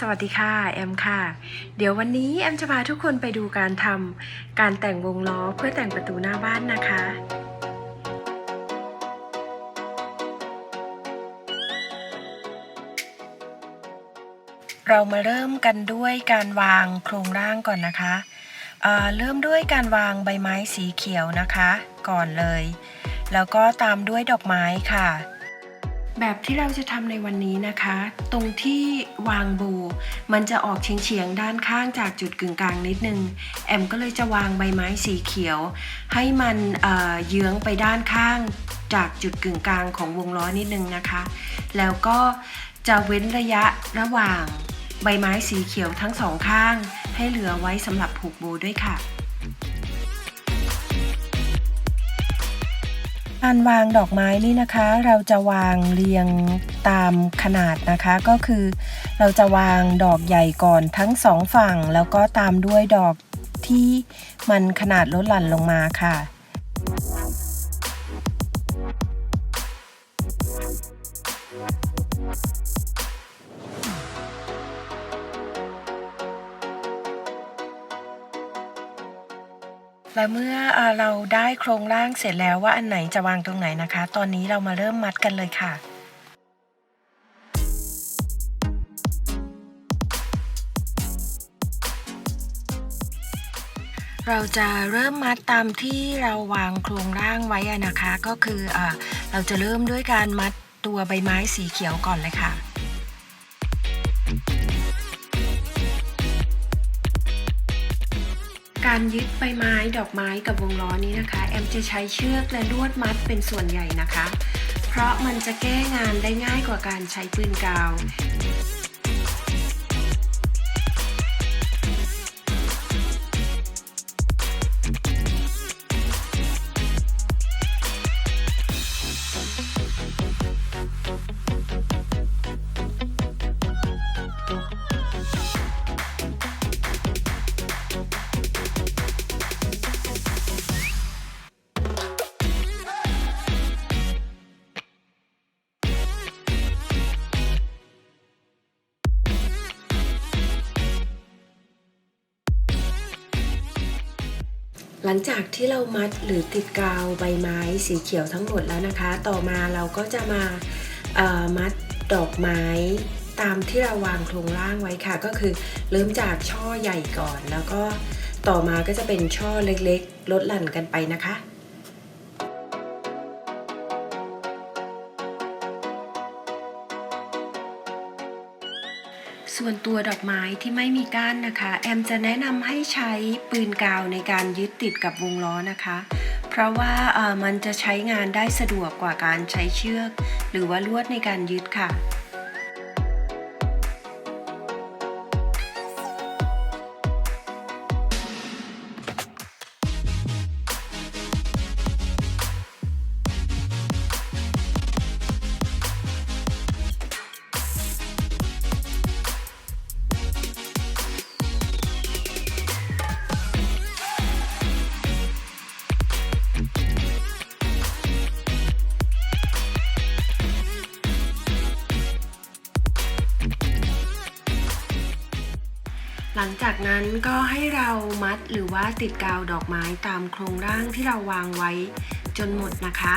สวัสดีค่ะ แอมค่ะ เดี๋ยววันนี้แอมจะพาทุกคนไปดูการทำการแต่งวงล้อเพื่อแต่งประตูหน้าบ้านนะคะ เรามาเริ่มกันด้วยการวางโครงร่างก่อนนะคะเเริ่มด้วยการวางใบไม้สีเขียวนะคะ ก่อนเลย แล้วก็ตามด้วยดอกไม้ค่ะ แบบที่เราจะทำในวันนี้นะคะ ตรงที่วางโบ มันจะออกเฉียงๆด้านข้างจากจุดกึ่งกลางนิดนึง แอมก็เลยจะวางใบไม้สีเขียว ให้มันเเยื้องไปด้านข้างจากจุดกึ่งกลางของวงล้อนิดนึงนะคะ แล้วก็จะเว้นระยะระหว่างใบไม้สีเขียวทั้งสองข้าง ให้เหลือไว้สำหรับผูกโบด้วยค่ะ การวางดอกไม้นี่นะคะ เราจะวางเรียงตามขนาดนะคะ ก็คือ เราจะวางดอกใหญ่ก่อนทั้งสองฝั่ง แล้วก็ตามด้วยดอกที่มันขนาดลดหลั่นลงมาค่ะ และเมื่อเอ่อเราได้โครงร่างเสร็จแล้วว่าอันไหนจะวางตรงไหนนะคะ ตอนนี้เรามาเริ่มมัดกันเลยค่ะเราจะเริ่มมัดตามที่เราวางโครงร่างไว้นะคะ ก็คืออเราจะเริ่มด้วยการมัดตัวใบไม้สีเขียวก่อนเลยค่ะ การยึดใบไม้ดอกไม้กับวงล้อนี้นะคะ แอมจะใช้เชือกและลวดมัดเป็นส่วนใหญ่นะคะ เพราะมันจะแก้งานได้ง่ายกว่าการใช้ปืนกาว หลังจากที่เรามัดหรือติดกาวใบไม้สีเขียวทั้งหมดแล้วนะคะ ต่อมาเราก็จะมาามัดดอกไม้ตามที่เราวางโครงร่างไว้ค่ะ ก็คือเริ่มจากช่อใหญ่ก่อน แล้วก็ต่อมาก็จะเป็นช่อเล็กๆ ลดหลั่นกันไปนะคะ ส่วนตัวดอกไม้ที่ไม่มีก้านนะคะ แอมจะแนะนำให้ใช้ปืนกาวในการยึดติดกับวงล้อนะคะ เพราะว่ามันจะใช้งานได้สะดวกกว่าการใช้เชือก หรือว่าลวดในการยึดค่ะ ลังจากนั้นก็ให้เรามัดหรือว่าติดกาวดอกไม้ตามโครงร่างที่เราวางไว้จนหมดนะคะ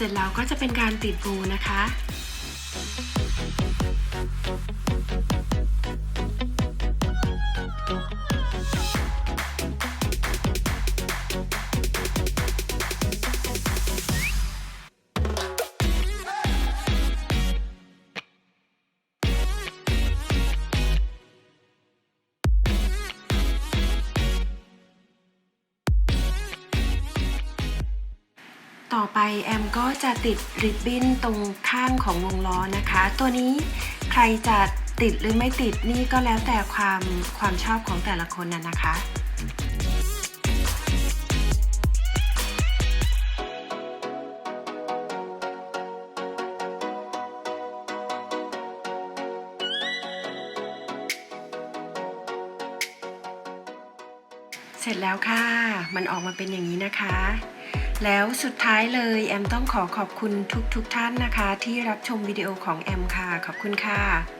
เสร็จแล้วก็จะเป็นการติดบูนะคะ ต่อไปแอมก็จะติดริบบิ้นตรงข้างของวงล้อนะคะ ตัวนี้ใครจะติดหรือไม่ติดนี่ก็แล้วแต่ความความชอบของแต่ละคนน่ะนะคะ เสร็จแล้วค่ะ มันออกมาเป็นอย่างนี้นะคะ แล้วสุดท้ายเลย แอมต้องขอขอบคุณทุกๆทท่านนะคะ ที่รับชมวิดีโอของแอมค่ะ ขอบคุณค่ะ